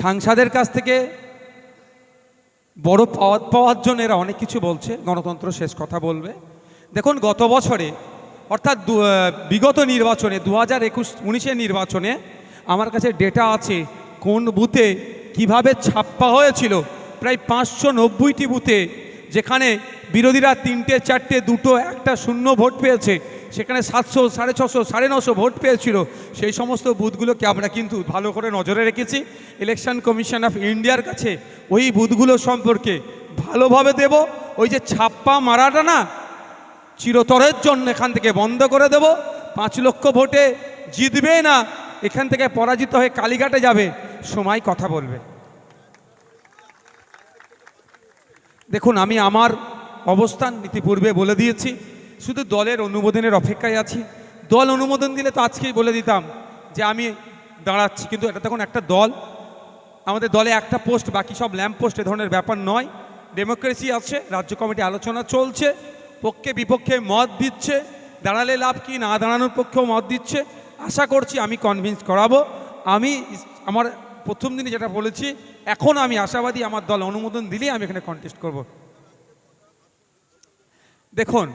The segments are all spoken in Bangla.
সাংসদের কাছ থেকে বড় পাওয়ার পাওয়ার জন্য এরা অনেক কিছু বলছে, গণতন্ত্র শেষ কথা বলবে। দেখুন, গত বছরে, অর্থাৎ বিগত নির্বাচনে, দু হাজার একুশ, উনিশের নির্বাচনে আমার কাছে ডেটা আছে কোন বুথে কীভাবে ছাপ্পা হয়েছিল। প্রায় পাঁচশো নব্বইটি বুথে যেখানে বিরোধীরা তিনটে, চারটে, দুটো, একটা, শূন্য ভোট পেয়েছে। সেখানে সাতশো, সাড়ে ছশো, সাড়ে নশো ভোট পেয়েছিল। সেই সমস্ত বুথগুলোকে আমরা কিন্তু ভালো করে নজরে রেখেছি। ইলেকশন কমিশন অফ ইন্ডিয়ার কাছে ওই বুথগুলো সম্পর্কে ভালোভাবে দেব। ওই যে ছাপ্পা মারাটা না, চিরতরের জন্য এখান থেকে বন্ধ করে দেব। পাঁচ লক্ষ ভোটে জিতবে না, এখান থেকে পরাজিত হয়ে কালীঘাটে যাবে। সময় কথা বলবে। দেখুন, আমি আমার অবস্থান ইতিপূর্বে বলে দিয়েছি। শুধু দলের অনুমোদনের অপেক্ষায় আছি। দল অনুমোদন দিলে তো আজকেই বলে দিতাম যে আমি দাঁড়াচ্ছি, কিন্তু এটা তখন একটা দল। আমাদের দলে একটা পোস্ট, বাকি সব ল্যাম্প পোস্ট এ ধরনের ব্যাপার নয়। ডেমোক্রেসি আছে, রাজ্য কমিটি আলোচনা চলছে, পক্ষে বিপক্ষে মত দিচ্ছে, দাঁড়ালে লাভ কি, না দাঁড়ানোর পক্ষেও মত দিচ্ছে। আশা করছি আমি কনভিন্স করাবো। আমি আমার প্রথম দিনে যেটা বলেছি, এখন আমি আশাবাদী আমার দল অনুমোদন দিলেই আমি এখানে কন্টেস্ট করব। দেখুন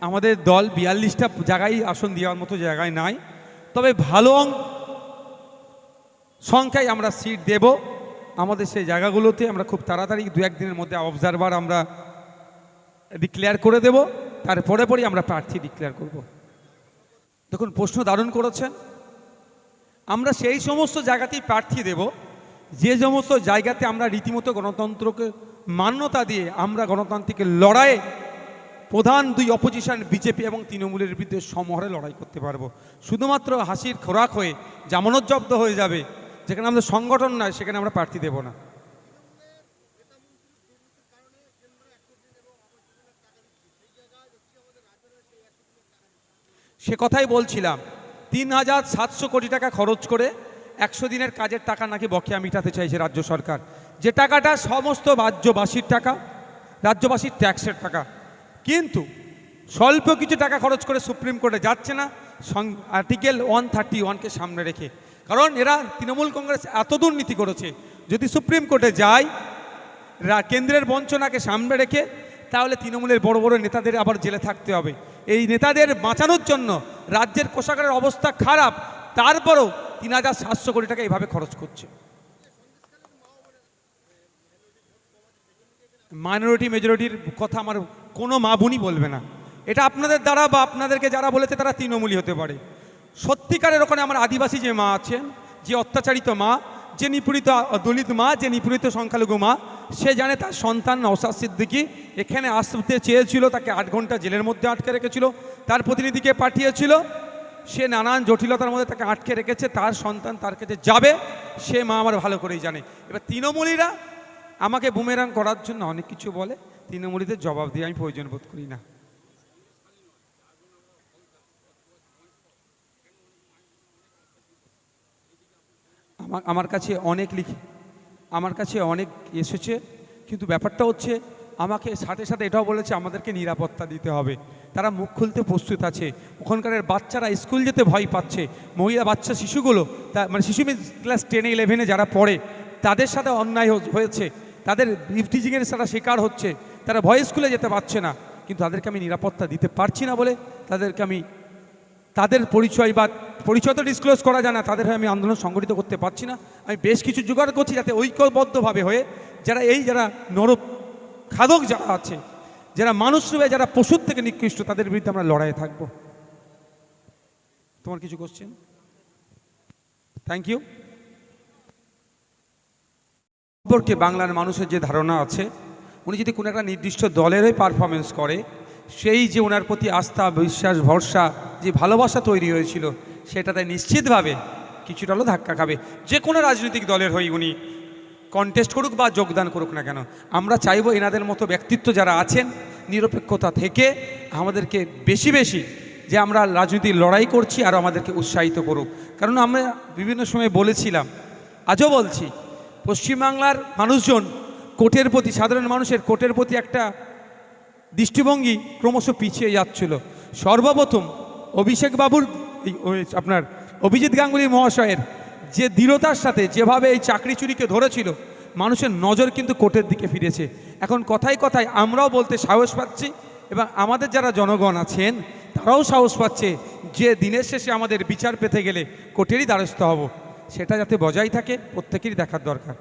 আমাদের দল বিয়াল্লিশটা জায়গায় আসন দেওয়ার মতো জায়গায় নাই। তবে ভালো সংখ্যায় আমরা সিট দেব। আমাদের সেই জায়গাগুলোতে আমরা খুব তাড়াতাড়ি দু একদিনের মধ্যে অবজারভার আমরা ডিক্লেয়ার করে দেব। তারপরে পরেই আমরা প্রার্থী ডিক্লেয়ার করব। দেখুন, প্রশ্ন দারুণ করেছেন। আমরা সেই সমস্ত জায়গাতেই প্রার্থী দেব। যে সমস্ত জায়গাতে আমরা রীতিমতো গণতন্ত্রকে মান্যতা দিয়ে আমরা গণতান্ত্রিক লড়াইয়ে প্রধান দুই অপোজিশন বিজেপি এবং তৃণমূলের বিরুদ্ধে সমহারে লড়াই করতে পারব। শুধুমাত্র হাসির খোরাক হয়ে জামানত জব্দ হয়ে যাবে, যেখানে আমাদের সংগঠন নয়, সেখানে আমরা প্রার্থী দেব না। সে কথাই বলছিলাম, তিন হাজার সাতশো কোটি টাকা খরচ করে একশো দিনের কাজের টাকা নাকি বকেয়া মিটাতে চাইছে রাজ্য সরকার। যে টাকাটা সমস্ত রাজ্যবাসীর টাকা, রাজ্যবাসীর ট্যাক্সের টাকা কিন্তু স্বল্প কিছু টাকা খরচ করে সুপ্রিম কোর্টে যাচ্ছে না আর্টিকেল ওয়ান থার্টি ওয়ানকে সামনে রেখে। কারণ এরা তৃণমূল কংগ্রেস এত দুর্নীতি করেছে, যদি সুপ্রিম কোর্টে যায় কেন্দ্রের বঞ্চনাকে সামনে রেখে, তাহলে তৃণমূলের বড় বড় নেতাদের আবার জেলে থাকতে হবে। এই নেতাদের বাঁচানোর জন্য রাজ্যের কোষাগারের অবস্থা খারাপ, তারপরও তিন হাজার সাতশো কোটি টাকা এইভাবে খরচ করছে। মাইনরিটি মেজরিটির কথা আমার কোনো মা বোনই বলবে না। এটা আপনাদের দ্বারা বা আপনাদেরকে যারা বলেছে তারা তৃণমূলী হতে পারে। সত্যিকারের ওখানে আমার আদিবাসী যে মা আছেন, যে অত্যাচারিত মা, যে নিপীড়িত দলিত মা, যে নিপীড়িত সংখ্যালঘু মা, সে জানে তার সন্তান নওসাদ সিদ্দিকি এখানে আসতে চেয়েছিল, তাকে আট ঘণ্টা জেলের মধ্যে আটকে রেখেছিল, তার প্রতিনিধিকে পাঠিয়েছিল। সে নানান জটিলতার মধ্যে তাকে আটকে রেখেছে, তার সন্তান তার কাছে যাবে, সে মা আমার ভালো করেই জানে। এবার তৃণমূলীরা আমাকে বুমেরাং করার জন্য অনেক কিছু বলে, তৃণমূলীদের জবাব দিয়ে আমি প্রয়োজন বোধ করি না। আমার আমার কাছে অনেক লিখে, আমার কাছে অনেক এসেছে, কিন্তু ব্যাপারটা হচ্ছে আমাকে সাথে সাথে এটাও বলেছে, আমাদেরকে নিরাপত্তা দিতে হবে। তারা মুখ খুলতে প্রস্তুত আছে। ওখানকার বাচ্চারা স্কুল যেতে ভয় পাচ্ছে। মহিলা বাচ্চা শিশুগুলো, তা মানে শিশু ক্লাস টেনে ইলেভেনে যারা পড়ে, তাদের সাথে অন্যায় হয়েছে। তাদের ইফটিজিংয়ের সাথে শিকার হচ্ছে, তারা ভয় স্কুলে যেতে পারছে না। কিন্তু তাদেরকে আমি নিরাপত্তা দিতে পারছি না বলে তাদেরকে আমি, তাদের পরিচয় বা পরিচয় তো ডিসক্লোজ করা যায় না, তাদের হয়ে আমি আন্দোলন সংগঠিত করতে পারছি না। আমি বেশ কিছু জোগাড় করছি যাতে ঐক্যবদ্ধভাবে হয়ে যারা এই যারা নর খাদক যারা আছে, যারা মানুষ রূপে, যারা পশুর থেকে নিকৃষ্ট, তাদের বিরুদ্ধে আমরা লড়াইয়ে থাকব। তোমার কিছু কোশ্চেন থ্যাংক ইউ সম্পর্কে বাংলার মানুষের যে ধারণা আছে, উনি যদি কোনো একটা নির্দিষ্ট দলেরই পারফরমেন্স করে, সেই যে ওনার প্রতি আস্থা, বিশ্বাস, ভরসা, যে ভালোবাসা তৈরি হয়েছিল, সেটাতে নিশ্চিতভাবে কিছুটা হলেও ধাক্কা খাবে। যে কোনো রাজনৈতিক দলের হয়ে উনি কন্টেস্ট করুক বা যোগদান করুক না কেন, আমরা চাইব এনাদের মতো ব্যক্তিত্ব যারা আছেন, নিরপেক্ষতা থেকে আমাদেরকে বেশি বেশি যে আমরা রাজনীতির লড়াই করছি আর আমাদেরকে উৎসাহিত করুক। কারণ আমরা বিভিন্ন সময় বলেছিলাম, আজও বলছি পশ্চিমবাংলার মানুষজন কোর্টের প্রতি, সাধারণ মানুষের কোর্টের প্রতি একটা দৃষ্টিভঙ্গি ক্রমশ পিছিয়ে যাচ্ছিল। সর্বপ্রথম অভিষেক বাবুর আপনার অভিজিৎ গাঙ্গুলি মহাশয়ের যে দৃঢ়তার সাথে যেভাবে এই চাকরি চুরিকে ধরেছিল, মানুষের নজর কিন্তু কোর্টের দিকে ফিরেছে। এখন কথায় কথায় আমরাও বলতে সাহস পাচ্ছি এবং আমাদের যারা জনগণ আছেন, তারাও সাহস পাচ্ছে যে দিনের শেষে আমাদের বিচার পেতে গেলে কোর্টেরই দ্বারস্থ হব। সেটা যাতে বজায় থাকে প্রত্যেকেরই দেখার দরকার।